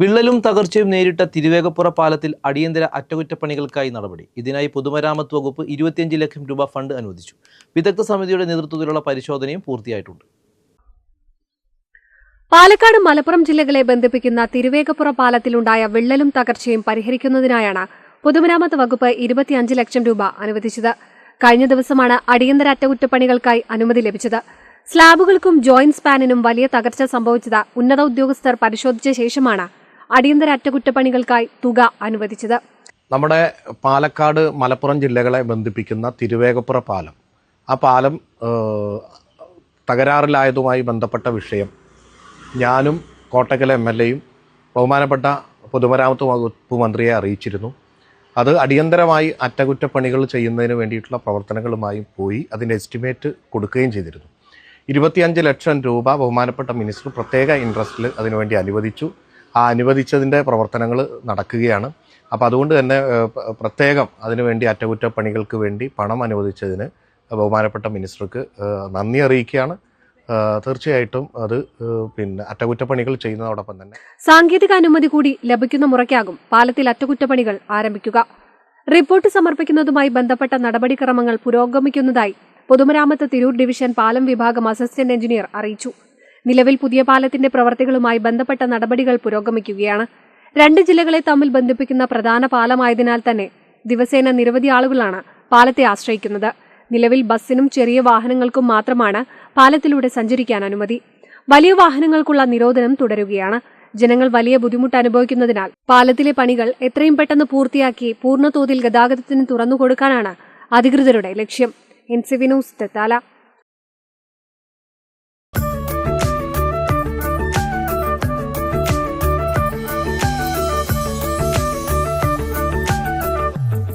വിള്ളലും തകർച്ചയും നേരിട്ട തിരുവേഗപ്പുറ പാലത്തിൽ അടിയന്തര അറ്റകുറ്റപ്പണികൾക്കായി നടപടി. ഇതിനായി പൊതുമരാമത്ത് വകുപ്പ് ഇരുപത്തിയഞ്ച് ലക്ഷം രൂപ ഫണ്ട് അനുവദിച്ചു. വിദഗ്ധ സമിതിയുടെ നേതൃത്വത്തിലുള്ള പരിശോധനയും പൂർത്തിയായിട്ടുണ്ട്. പാലക്കാട് മലപ്പുറം ജില്ലകളെ ബന്ധിപ്പിക്കുന്ന തിരുവേഗപ്പുറ പാലത്തിലുണ്ടായ വിള്ളലും തകർച്ചയും പരിഹരിക്കുന്നതിനായാണ് പൊതുമരാമത്ത് വകുപ്പ് ഇരുപത്തിയഞ്ച് ലക്ഷം രൂപ അനുവദിച്ചത്. കഴിഞ്ഞ ദിവസമാണ് അടിയന്തര അറ്റകുറ്റപ്പണികൾക്കായി അനുമതി ലഭിച്ചത്. സ്ലാബുകൾക്കും ജോയിന്റ് സ്പാനിനും വലിയ തകർച്ച സംഭവിച്ചത് ഉന്നത ഉദ്യോഗസ്ഥർ പരിശോധിച്ച ശേഷമാണ്. അടിയന്തര അറ്റകുറ്റപ്പണികൾക്കായി തുക അനുവദിച്ചത്. നമ്മുടെ പാലക്കാട് മലപ്പുറം ജില്ലകളെ ബന്ധിപ്പിക്കുന്ന തിരുവേഗപ്പുറ പാലം. ആ പാലം തകരാറിലായതുമായി ബന്ധപ്പെട്ട വിഷയം ഞാനും കോട്ടക്കൽ എം എൽ എയും ബഹുമാനപ്പെട്ട പൊതുമരാമത്ത് വകുപ്പ് മന്ത്രിയെ അറിയിച്ചിരുന്നു. അത് അടിയന്തരമായി അറ്റകുറ്റപ്പണികൾ ചെയ്യുന്നതിന് വേണ്ടിയിട്ടുള്ള പ്രവർത്തനങ്ങളുമായി പോയി അതിന്റെ എസ്റ്റിമേറ്റ് കൊടുക്കുകയും ചെയ്തിരുന്നു. ഇരുപത്തിയഞ്ച് ലക്ഷം രൂപ ബഹുമാനപ്പെട്ട മിനിസ്റ്റർ പ്രത്യേക ഇൻട്രസ്റ്റിൽ അതിനുവേണ്ടി അനുവദിച്ചു. അനുവദിച്ചതിന്റെ പ്രവർത്തനങ്ങൾ നടക്കുകയാണ്. അപ്പോൾ അതുകൊണ്ട് തന്നെ പ്രത്യേകം അതിനുവേണ്ടി അറ്റകുറ്റപ്പണികൾക്ക് വേണ്ടി പണം അനുവദിച്ചതിന് ബഹുമാനപ്പെട്ട മിനിസ്റ്റർക്ക് നന്ദി അറിയിക്കുകയാണ്. തീർച്ചയായിട്ടും അത് പിന്നെ അറ്റകുറ്റപ്പണികൾ ചെയ്യുന്നതോടൊപ്പം തന്നെ. സാങ്കേതിക അനുമതി കൂടി ലഭിക്കുന്ന മുറയ്ക്കാകും പാലത്തിൽ അറ്റകുറ്റപ്പണികൾ ആരംഭിക്കുക. റിപ്പോർട്ട് സമർപ്പിക്കുന്നതുമായി ബന്ധപ്പെട്ട നടപടിക്രമങ്ങൾ പുരോഗമിക്കുന്നതായി പൊതുമരാമത്ത് തിരൂർ ഡിവിഷൻ പാലം വിഭാഗം അസിസ്റ്റന്റ് എഞ്ചിനീയർ അറിയിച്ചു. നിലവിൽ പുതിയ പാലത്തിന്റെ പ്രവർത്തികളുമായി ബന്ധപ്പെട്ട നടപടികൾ പുരോഗമിക്കുകയാണ്. രണ്ട് ജില്ലകളെ തമ്മിൽ ബന്ധിപ്പിക്കുന്ന പ്രധാന പാലമായതിനാൽ തന്നെ ദിവസേന നിരവധി ആളുകളാണ് പാലത്തെ ആശ്രയിക്കുന്നത്. നിലവിൽ ബസ്സിനും ചെറിയ വാഹനങ്ങൾക്കും മാത്രമാണ് പാലത്തിലൂടെ സഞ്ചരിക്കാൻ അനുമതി. വലിയ വാഹനങ്ങൾക്കുള്ള നിരോധനം തുടരുകയാണ്. ജനങ്ങൾ വലിയ ബുദ്ധിമുട്ട് അനുഭവിക്കുന്നതിനാൽ പാലത്തിലെ പണികൾ എത്രയും പെട്ടെന്ന് പൂർത്തിയാക്കി പൂർണതോതിൽ ഗതാഗതത്തിന് തുറന്നുകൊടുക്കാനാണ് അധികൃതരുടെ ലക്ഷ്യം. N C തെത്താല.